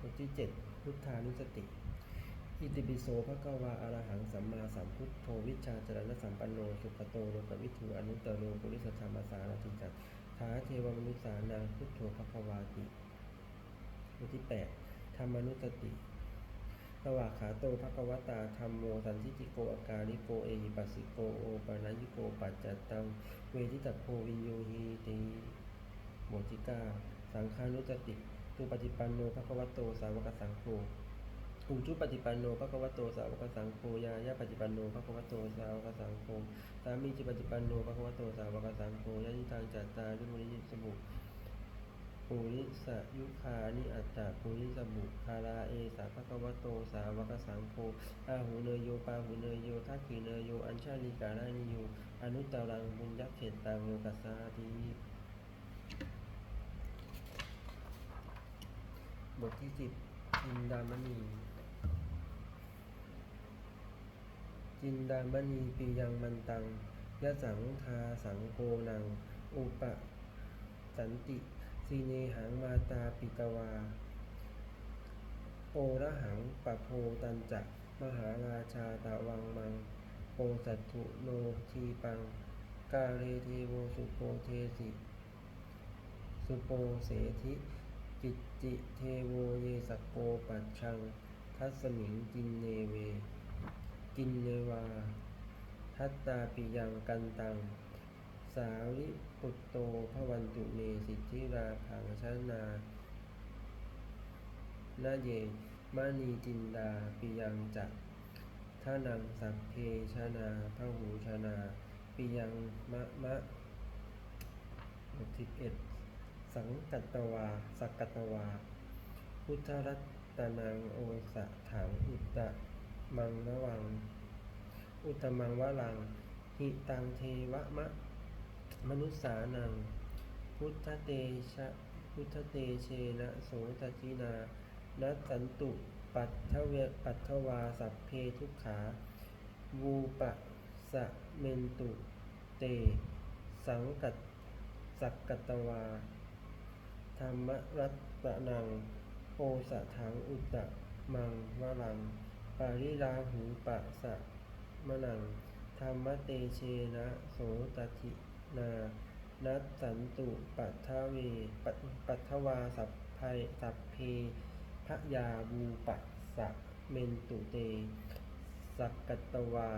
บทที่ 7 พุทธานุสติ อิติปิโสภะคะวาอะรหังสัมมาสัมพุทโธวิชาจรณสัมปันโนสุขโตโลกวิทูอนุตตโรปุริสธรรมสารติจัตถาเทวมนุษานังพุทโธภะควาติบทที่ 8 ธรรมนุสติสวากขาโตภะควตาธรรมโมสันทิติโกอาการิโกเอหิปัสสิโกโอปานายิโกปัจจตังเวทิตาโพวินโยหีติบทที่เก้าสังฆานุสติ ตุปฏิปันโนภะควโตสาวกสังโฆอุจุปฏิปันโนภะควโตสาวกสังโฆยายาปฏิปันโนภะควโตสาวกสังโฆสามีจิปฏิปันโนภะควโตสาวกสังโฆยะยิตังจัตตาริมุนิสมุปุริสยุคานิอัตตาปุริสบุคาราเอสาภะควโตสาวกสังโฆอาหูเนยโยปาหูเนยโยทักขีเนยโยอัญชาลิกาลานิโยอนุตตรังบุญยักเขตตังโลกัสสาธิ บทที่สิบจินดามณีจินดามณีปียังมันตังยะสังทาสังโกนัง อุปสันติสีเนหังมาตาปิตวา โอระหังปะโพตันจะมหาราชาตะวังมังโปสัตถุโนทีปัง กาเรเทโวสุโปเทสิ สุโปเสธิ กิจจิเทโวเยสโกปัจชัง ทัสมิงกินเนเว กินเนวา ทัตตาปิยังกันตัง สาวิปุตโตพระวันตุเมสิทธิราผังชนานาเยมานีจินดาปิยังจักท่านังสัพเพชนาพระหูชนา ปิยังมะมะบทที่เอ็ด สังกัตวา สักกัตวา พุทธรัตนังโอสะถังอุตตะมังนวัง อุตมังวะลัง หิตังเทวะมะ มนุษสานัง พุทธเตชะ พุทธเตเชนะโสตจินา นัสสันตุปัตถเวปัตถวาสัพเพทุกขา วูปะสะเมนตุเต สังกัตสักกัตวา ธรรมรัตนังโอสะถังอุตตะมังวรัง ปาริราหูปะสะมะนังธรรมเตเชนะโสตทินานัสสันตุปัทเวปัททวาสัพไพสัพเพพะยาวูปัสสะเมนตุเต สักกตตวา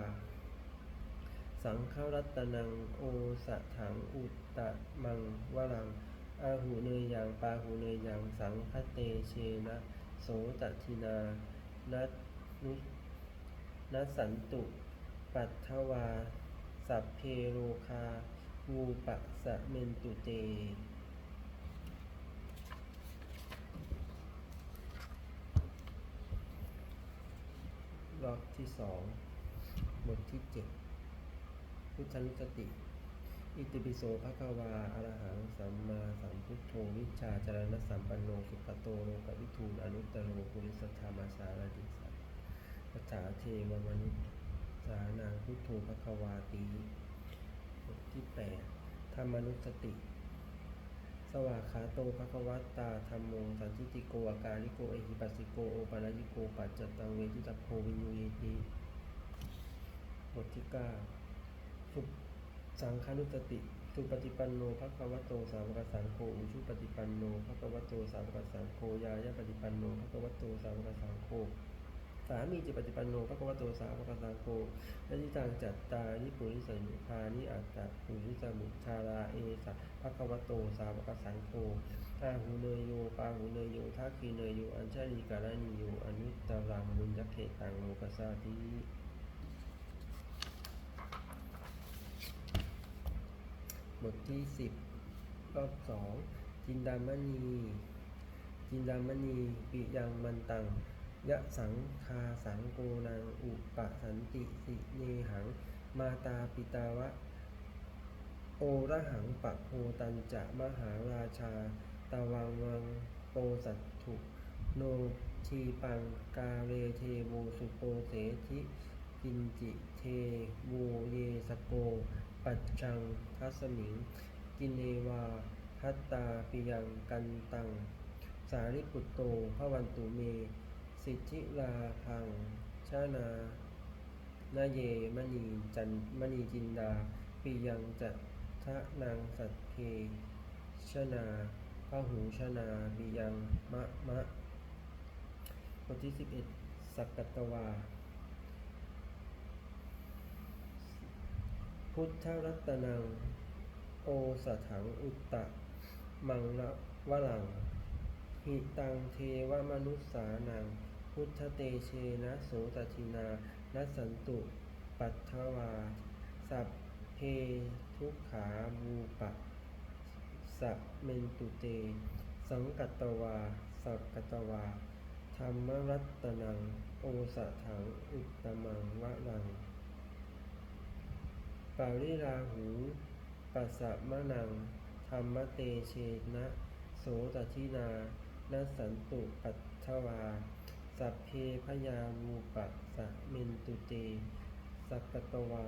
สังฆรัตนังโอสะถังอุตตะมังวรัง อาหูเนยยังปาหูเนยยังสังคเตเชนะ โสตทินานัสนุนัสสันตุ ปัทถวา สัพเพโรคาวูปะสะเมนตุเต รอบที่สองบทที่เจ็ดพุทธนุสติ อิติปิโสภะคะวาอะระหังสัมมาสัมพุทโธวิชาจารณสัมปันโนสุขโตโลกวิทูลอนุตตโรปุริสธรรมสารติสัตปัจาเทวมนุษสานังพุทโธภะคะวาตีบทที่แปดธรรมนุสติ สวากขาโตภะคะวตาธรรมโมสันทิติโกอาการิโกเอหิปัสสิโกโอปานายิโกปัจจตังเวทิตาโพวินยูเยติบทที่เก้าสุ สังฆานุสติสุปฏิปันโนภะคะวะโตสาวกสังโฆอุชุปฏิปันโนภะคะวะโตสาวกสังโฆยายาปฏิปันโนภะคะวะโตสาวกสังโฆสามีจิปฏิปันโนภะคะวะโตสาวกสังโฆและทิตังจัตตานิปุริสัยุคานิอัตตะปุริสมุชาราเอสะภะคะวะโตสาวกสังโฆอาหูเนยโยปาหูเนยโยทักขีเนยโยอัญชลิกาลานิโยอนุตตรังบุญยักเขตังโลกัสสาธิ บทที่สิบรอบสองจินดามณี จินดามณีปิยังมันตัง ยะสังคาสังโกนังอุปสันติสิเนหัง มาตาปิตาวะ โอระหังปะโพตันจะมหาราชา ตะวังวังโปสัตถุ โนทีปังกาเรเทโวสุโปเสธิกินจิเทโวเยสโก ปัจจังทัสมิง กินเนวาพัตตาปิยังกันตัง สาริปุตโตพระวันตุเม สิทธิลาพัง ชานานาเยมณีจันมณีจินดาปิยังจัทะนางสัตเพชนาพหูชนาปิยังมะมะบทที่สิบเอ็ดสักกตวา พุทธรัตนัง โอสถังอุตตะ มังละวะลัง หิตังเทวมนุษสานัง พุทธเตเชนะโสตทินานัสสันตุ ปัทถวา สัพเพทุกขาบูปะสัพเมนตุเต สังกัตวา สักกัตตวา ธรรมรัตนัง โอสถังอุตตมังวะลัง ปาริราหูปัสสะมะนัง ธรรมเตเชนะโสตทินานัสันตุปัทถวา สัพเพพยาวูปะสสะเมนตุเต สักกตวา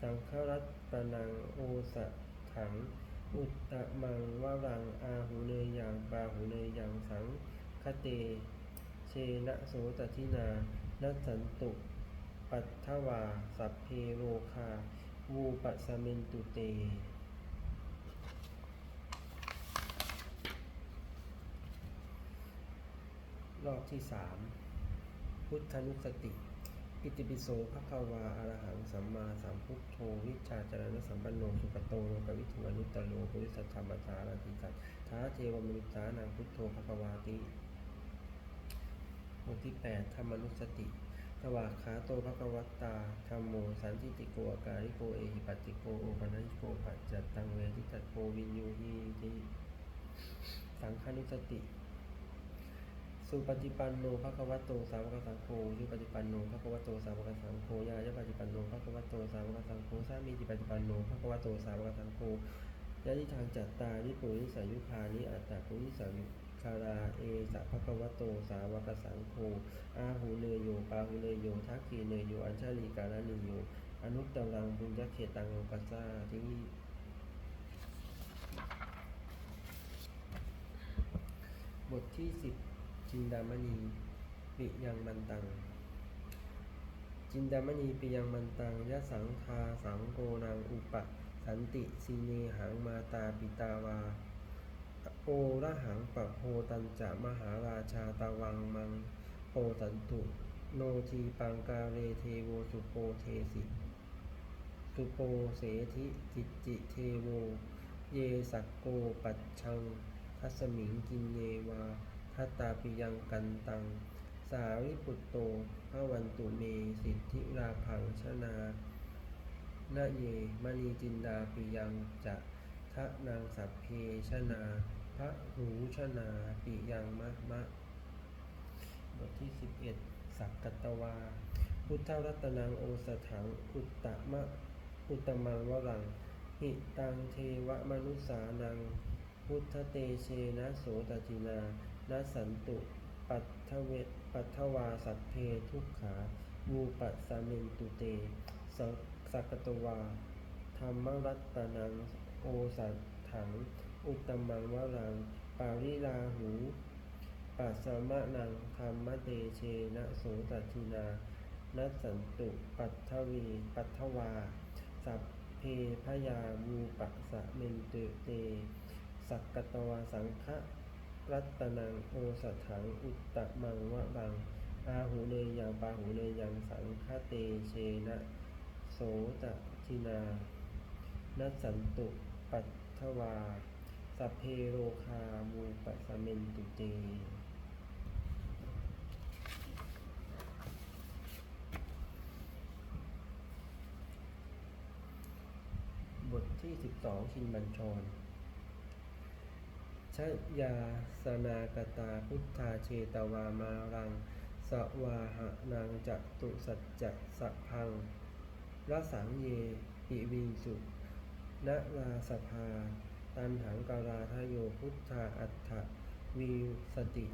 สังฆรัตตนังโอสะถัง อุตตะมังวะรังอาหูเนยยังปาหูเนยยังสังคเต เชนะโสตทินานัสันตุ ปัทถวา สัพเพโรคา วูปสเมนตุเต รอบที่สามพุทธนุสติ อิติปิโสภควาอรหังสัมมาสัมพุทโธ วิชาจารณสัมปันโน สุปโตโลกวิทูอนุตตโลปุริสัทธรรมสาราติสัตท้าเทวมนุษสานังพุทโธภควาติบทที่แปดธรรมนุสติ สวากขาโตภควตตาธรรมโมสันติติโกอาการิโกเอหิปัติโกโอปัญิโกปัจจตังเวทิตัตโกวินยูหีติสังฆานุสติ สุปฏิปันโนภะคะวะโตสาวกสังโฆยุปฏิปันโนภะคะวะโตสาวกสังโฆยายะปฏิปันโนภะคะวะโตสาวกสังโฆสามีจิปฏิปันโนภะคะวะโตสาวกสังโฆยะทิทางจัตตาริปุริสายุคานิอัตตาปุริสายุ คาราเอสะภะคะวะโตสาวกสังโฆอาหูเนยโยปาหูเนยโยทักขีเนยโยอัญชลีกาลนิโยอนุตตรังบุญญเขตังโลกัสสาทิบทที่สิบจินดามณีปิยังมันตัง จินดามณีปิยังมันตังยะสังคาสังโกนังอุปะสันติสีเนหังมาตาปิตาวา โอระหังปะโพตันจะมหาราชาตาวังมังโปสันตุ โนทีปังกาเรเทโวสุโปเทสิสุโปเสธิจิจิเทโว เยสักโกปัจชัง ทัสมิงกินเนวาทัตตาปิยังกันตัง สาริปุตโตพระวันตุเมสิทธิราพังชนานาเยมณีจินดาปิยังจะทะนางสัพเพชนา พระหูชนาปิยังมะมะ บทที่สิบเอ็ดสักกตวา พุทธรัตนังโอสถัง อุตตมะ อุตตมังวรัง หิตังเทวมนุสานัง พุทธเตเชนะโสตทินานัสสันตุปัทเวปัทวาสัพเพทุกขาวูปัสสเมนตุเตสังสักกตวา ธรรมรัตนังโอสถัง อุตมังวรัง ปาริลาหูปัสสมะนังธรรมเตเชนะโสตทินานัสสันตุปัทถวีปัทถวา สัพเพพยาวูปัสสะเมนตุเต สักกตวาสังฆรัตนังโอสถังอุตตมังวะบังอาหูเนยยังปาหูเนยยังสังฆเตเชนะโสตทินานัสสันตุปัทถวา สัพเพโรคามูปัสเมนตุเตบทที่สิบสองชินบัญชร ชยาสนากตาพุทธาเชตวามารัง สวาหนางจตุสัจจะสะพังรสังเยปิวินสุนราสภา ตันหังการาทโยพุทธาอัฏฐวิสติ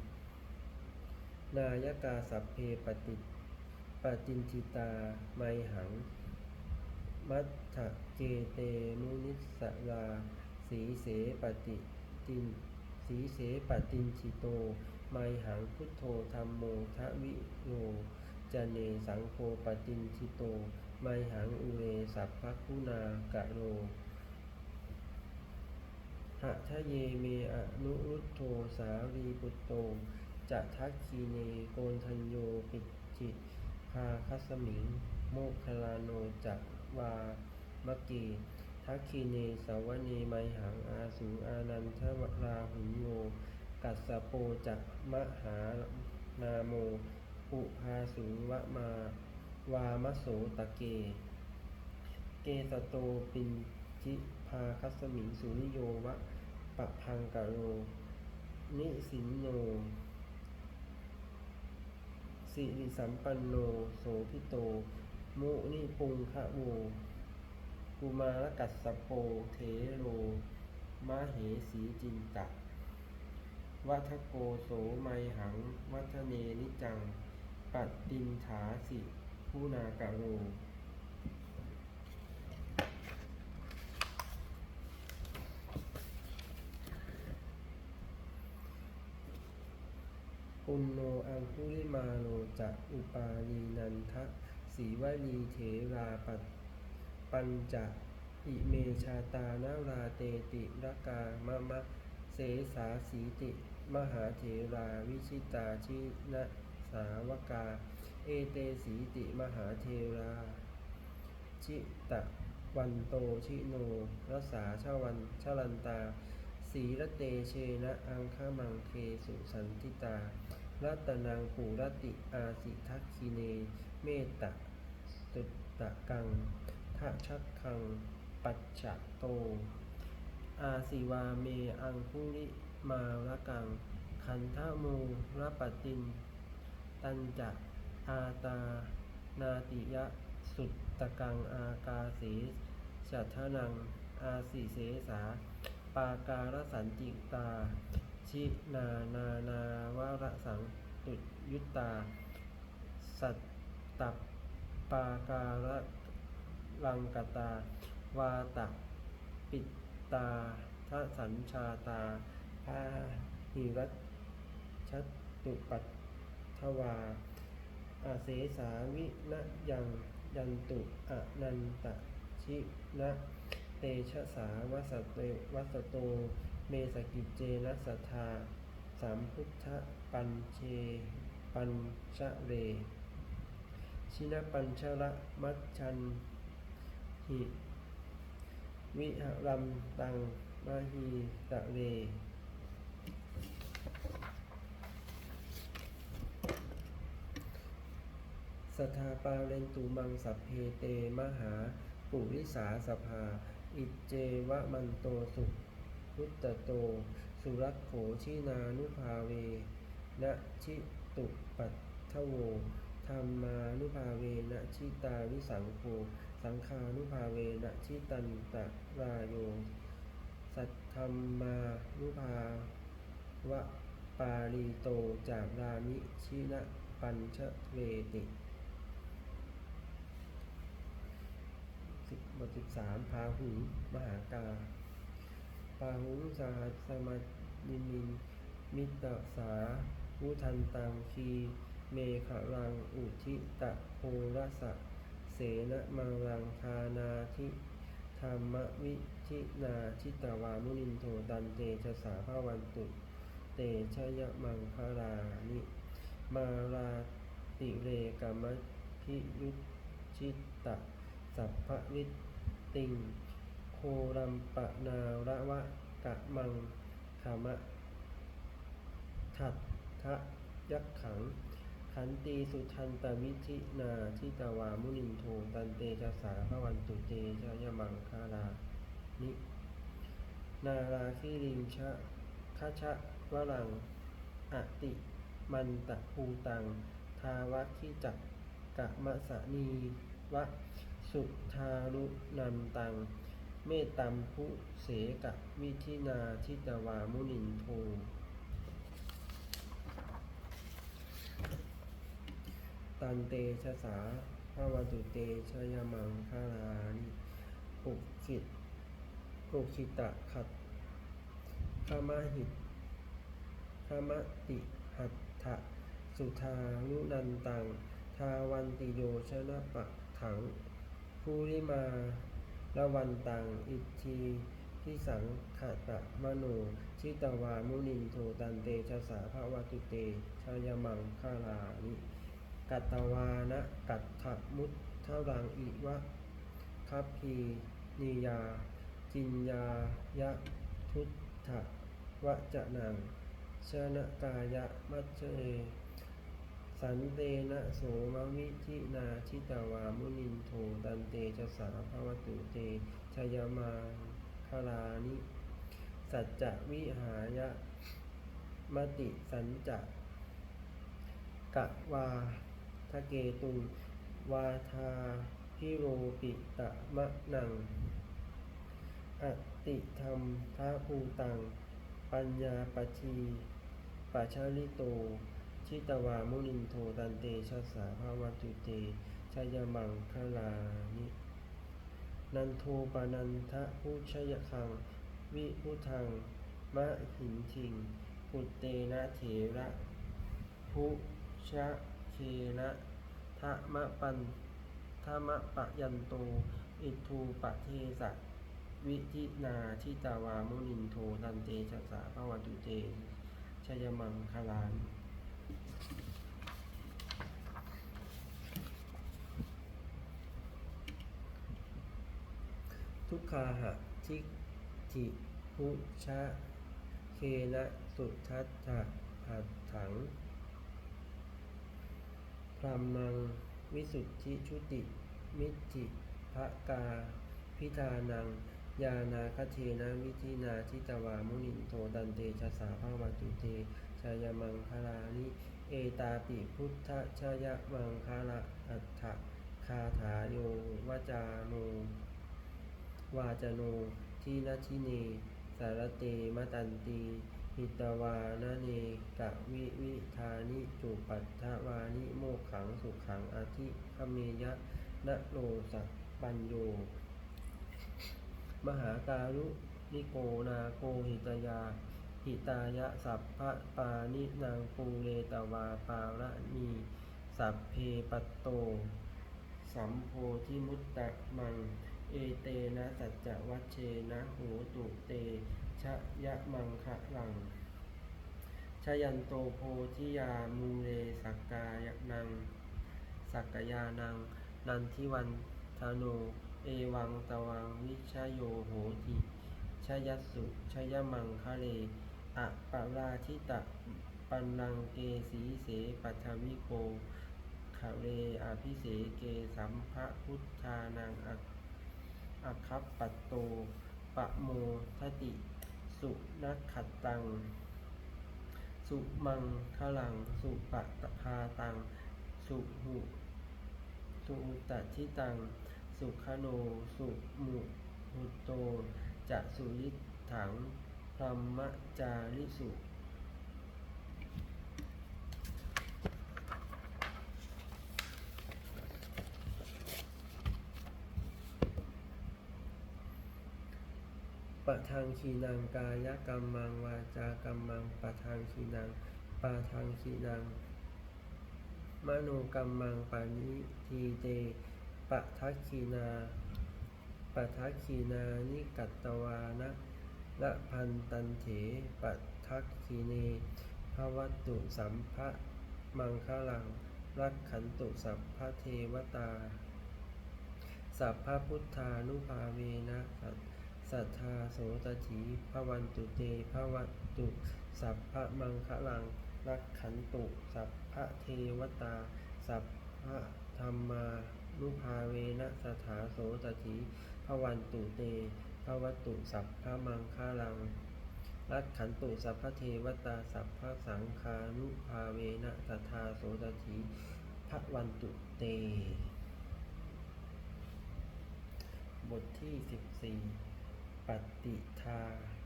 นายกาสัพเพปฏิปฏินทิตาไมหัง มัทธเกเตมุนิสราสีเสปฏิตินสีเสปตินชิโต ไมหังพุทโธธรรมโมทวิโยจเนสังโฆปตินชิโต ไมหังอุเรสัพพคุณากะโร หะทะเยเมอนุรุตโธสารีปุตโตจะทักคีเนโกนทัญโยปิจิพาคัสมิง โมคคลาโนจักวามะเกทักคีเนสาวเนไมหังอาสูอานันทวราหุโยกัสโปจักมหานาโมอุพาสูวะมาวามโสตะเก เกสโตปินจิพาคัสมิงสุริโยวะ ปะพังกะโรนิสินโนสิริสัมปันโนโสพิโต มุนิปุงคะโวกุมารกัสสโปเทโรมะเหสีจินตะวัทโกโสไมหัง วัฒเนนิจัง ปัตตินถาสิผู้นากะโร ปุณโนอังคุลิมาโลจะอุปาลีนันทะสีวลีเถราปัตปัญจะอิเมชาตานาราเตติรกามะมะเสสาสีติ มหาเถราวิชิตาชินะสาวกา เอเตสีติมหาเทรา ชิตะวันโตชิโนรสาชวันชลันตา สีระเตเชนะอังคมังเคสุสันติตารัตนังปูรติอาสิทักคิเน เมตตะตุตตะกังทะชักคัง ปัจฉะโต อาสิวาเมอังคุริมาระกัง ขันธมูรปติน ตันจะอาตา นาติยะ สุตตะกัง อากาเสจัทนัง อาสิเสสา ปาการสันติตา ชินานานาวรสังตุยุตตา สัตตัปปาการลังกตา วาตปิตตาทสัญชาตาพาหิรัชัตุปัตถวา อาเสสาวินะยังยันตุอนันตชินะ เตชะสาวัสเตวัสโต เมสกิจเจนะสัทธาสามพุทธปัญเชปัญชะเร ชินปัญชระมัชชันหิวิหรัมตังมาหีตะเรสทาปาเรนตุมังสัพเพเตมหาปุริสาสภา อิเจวะมันโตสุพุตตโต สุรักโขชินานุภาเวนะชิตุปัตถโวธรรมานุภาเวนะชิตาวิสังโฆสังฆานุภาเวนะชิตันตะรายโย สัทธรรมานุภาวะปาลีโตจากรามิชินะปัญชเวติสิ บทสิบสามพาหุงมหากาปาหุงสหัสมานิมิน มิตตสาวุทันตังคีเมขรังอุทิตะโพรสะเสนมังรังคานาทิธรรมวิทินาชิตวามุนินโทตันเตชะสาภาวันตุ เตชะยะมังคารานิมาราติเรกามพิยุชิตตะสัพพวิ ติงโครัมปะนาระวะกะมังขามะทัตทะยักขัง ขันตีสุทันตวิธินาทิตาวามุนินโทตันเตชะสาพระวันตุเตชะยมังคารานินาราคิริงชะคชะวรังอติมันตะภูตัง ทาวัคิจักกะมะสะนีวะ สุทารุนันตัง เมตตัมพุเสกะวิธินาทิตวามุนินโทตันเตชะสาพระวัตุเตชะยามังคารานิปุขิตปุขิตะขัดขมหิตธมติหัตถะสุทานุนันตัง ทาวันติโยชนะปะถัง ภูริมาละวันตังอิทธีพิสังขตะมโนชิตวามุนินโทตันเตชะสาภวตุเตชายมังคาลานิกัตตวานะกัตถมุตเท่ารังอิวะคัพพีนิยา จินยายะทุตถะวะจะนังชนะกายะมัจเจ สันเตนะโสมวิธินาชิตาวามุนินโทตันเตชะสาภวตุเตชยมาคาลานิ สัจจวิหายะมติสัญจะกะวาทะเกตุวาทาพิโรปิตะมะนัง อติธรรมทาภูตัง ปัญญาปชีปัชาลิโต ชิตวามุนินโทตันเตชะสาภาวตุเตชยมังคลานินันโทปานันทะพุชยคัง วิพุทัง มะหินทิงปุตเตนะเถระพุชะเคนะทะมะปันทะมะปะยันโต อิทูปะเทสะวิธินาทิตาวามุนินโทตันเตชะสาภาวตุเตชยมังคลาน ทุกขาหะทิจิพุชะ เคนะสุทัตถะหัตถัง พรหมัง วิสุทธิชุติ มิจิภกา พิธานัง ยานาคเทนะวิธินาทิตวามุนินโทดันเตชะสาภาวตุเต ชายมังคลานิ เอตาปิพุทธชยมังคลาอัฏฐคาถาโยวจาโนวาจโนทีนาทิเน สารเตมตันตีหิตวานเนกะวิวิธานิจุปัฏฐวานิโมขังสุขังอาทิคเมยะนะโลสัปัญโย มหาการุนิโกนาโกหิตยา หิตายะสัพพะปานินางปูเรตวาปาระนีสัพเพปตโต สัมโพธิมุตตะมัง เอเตนะสัจจวัชเชนะโหตุเต ชะยะมังคะลัง ชยันโตโพธิยามูเรสักกายนัง สักกยานัง นันทิวันธโน เอวังตวังวิชโยโหติชยสุชยมังคะเล อะปะราชิตะปันังเกสีเสปัทวิโกคะเลอภิเสเกสัมภะพุทธานังอักอัคคัปปัตโตปะโมทติ สุนักขัดตัง สุมังคลัง สุปะตพาตัง สุหุสุตทิตัง สุขโน สุมุหุโตจะสุริถัง พรหมจาริสุปะทังคีนังกายกรรมังวาจากรรมังปะทังคีนังปะทังคีนังมโนกรรมังปานิทีเตปะทักคีนาปะทักคีนานิกัตตวานะ ละพันตันเถปะทักคีเนภวัตตุสัมภะมังคลัง รักขันตุสัพพะเทวตา สัพพะพุทธานุภาเวนะสัทธาโสตถีพระวันตุเตพระวัตตุ สัพพะมังคลัง รักขันตุ สัพพะเทวตา สัพพะธรรมานุภาเวนะสถาโสตถีพระวันตุเต วัตตุสัพพะมังคลัง รักขันตุสัพพเทวตาสัพพะสังคานุภาเวนะสถาโสตถีพระวันตุเต บทที่ 14 ปฏิทา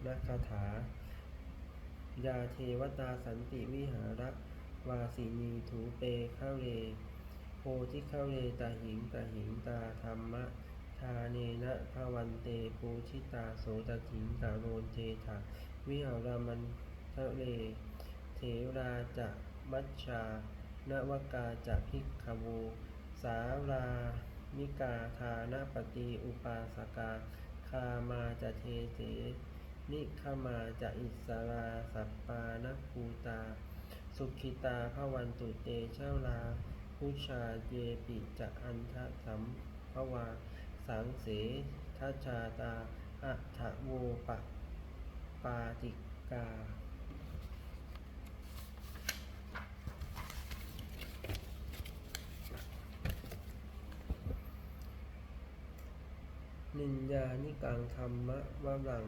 นคาถา ยาเทวตาสันติวิหาระวาสินีถูเปเข้าเรโพธิเข้าเรตาหิงตาหิงตาธรรมะาเนนะภาวันเตปูชิตาโสตถิงตาโรนเทถาวิหารามันทะเล เทราจะมัชชานวกาจะพิกขวูสารามิกาทานปฏิอุปาสกา คามาจะเทเสนิขมาจะอิสราสัปปานภูตา สุขิตาภวันตุเตเชาลาพุชาเยปิจะอันทะสัมภวา สังเสทัชชาตาอัฏฐโวปะปาติกา นินยานิกังธรรมะวรัง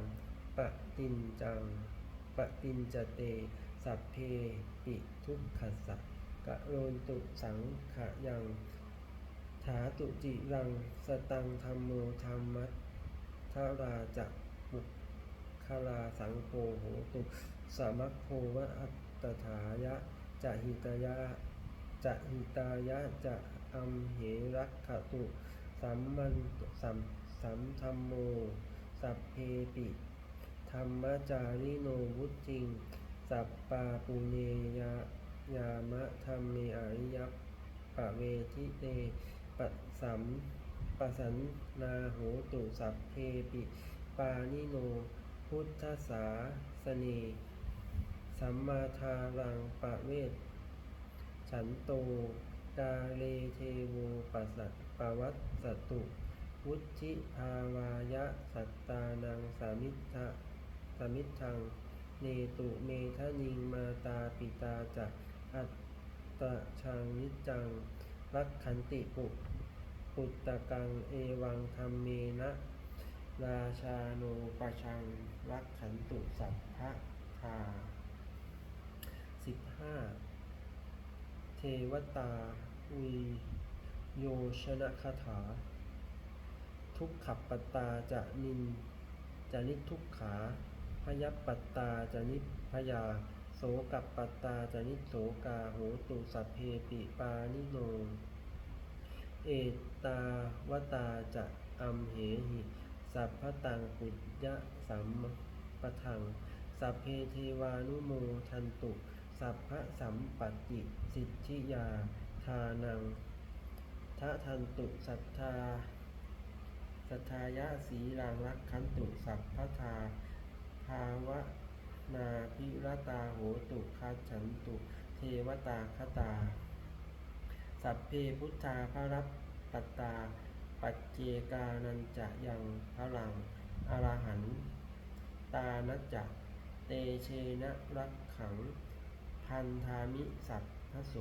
ปะตินจังปะตินจเต สัพเพปิทุกขสสะกะโรนตุสังขะยัง ถาตุจิรังสตังธรรมโมธรรมัตทาราจะปุกคาราสังโฆโหตุสามัคโควะอัตตถายะจะหิตายะจะหิตายะจะอัมเหรักขตุสัมมันสัมสัมธรรมโม สัพเพปิ ธรรมจาริโนวุติง สัปปาปุเนยายามะธรรมเมอริยปะเวทิเต ปะสัมปสันนาโหตุสัพเพปิ ปานิโน พุทธสาสเนสัมมาทารังปะเวทฉันโตกาเลเทโวปัสสปวัตสตุ วุธิภาวายะสัตตานังสามิทธะสามิทธัง เนตุเมทะนิงมาตาปิตาจะอัตตะชังนิจัง รักขันติปุปุตตะกังเอวังธรรมเมนะ ราชาโนปชังรักขันตุสัพพะทาสิบห้าเทวตาวิโยชนะคาถา ทุกขับปตตาจะนินจะนิทุกขาพยัปปัตตาจะนิพยา กับปัตตาจะนิโสกาโหตุสัพเพปิปานิโน เอตาวตาจะอัมเหหิ สัพพตังปุจยะสัมปทัง สัพเพเทวานุโมทันตุ สัพพะสัมปติสิทธิยาทานังทะทันตุสัทธาสัทธายะสีรังรักขันตุสัพพทาภาวะ นาพิรตาโหตุคัจฉันตุ เทวตาคตา สัพเพพุทธาพรับปัตตา ปัจเจกานันจะยังพลังอรหันตานัจจะเตเชนะรักขัง พันธามิสัพพโส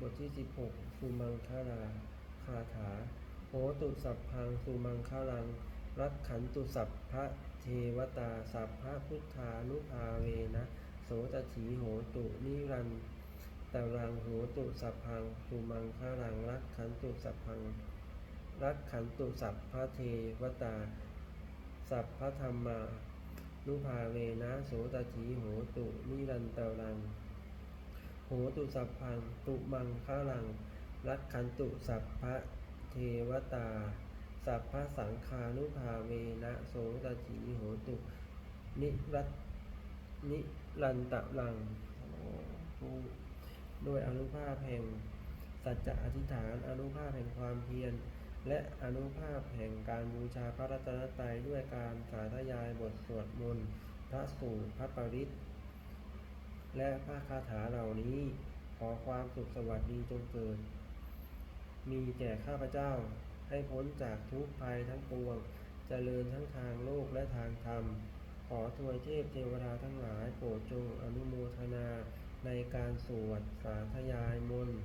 บ ที่ 16 สุมังคาราคาถา โหตุสัพพังสุมังคารัง รักขันตุสัพพะเทวตา สัพพะพุทธานุภาเวนะ โสตถีโหตุนิรันตรังโหตุสัพพังสุมังคารัง รักขันตุสัพพัง รักขันตุสัพพะเทวตา สัพพะธรรมานุภาเวนะ โสตถีโหตุนิรันตรัง โหตุสัพพังตุมังคารัง รักขันตุสัพพะเทวตา สัพพะสังคานุภาเวนะโสตถีโหตุนิรัตนิรันตะรังผู้ด้วยอนุภาพแห่งสัจจะอธิษฐานอนุภาพแห่งความเพียรและอนุภาพแห่งการบูชาพระรัตนตรัยด้วยการสาธยายบทสวดมนต์พระสูตรพระปริต และพระคาถาเหล่านี้ขอความสุขสวัสดีจงเกิด มีแก่ข้าพเจ้าให้พ้นจากทุกภัยทั้งปวงเจริญทั้งทางโลกและทางธรรม ขอทวยเทพเทวดาทั้งหลายโปรดจงอนุโมทนาในการสวดสาธยายมนต์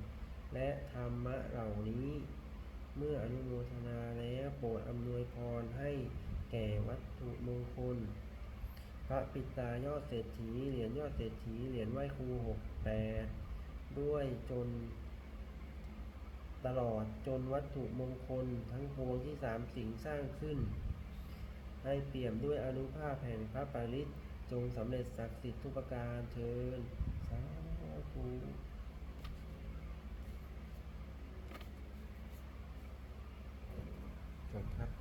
และธรรมะเหล่านี้ เมื่ออนุโมทนาแล้วโปรดอำนวยพรให้แก่วัตถุมงคล พระปิตายอดเศรษฐีเหรียญยอดเศรษฐีเหรียญไหวครูหกแปดด้วยจน ตลอดจนวัตถุมงคลทั้งโพลที่สามสิ่งสร้างขึ้น ให้เปี่ยมด้วยอนุภาพแห่งพระปาริศจงสำเร็จศักดิ์สิทธิ์ทุกประการเชิญสาธุจบครับ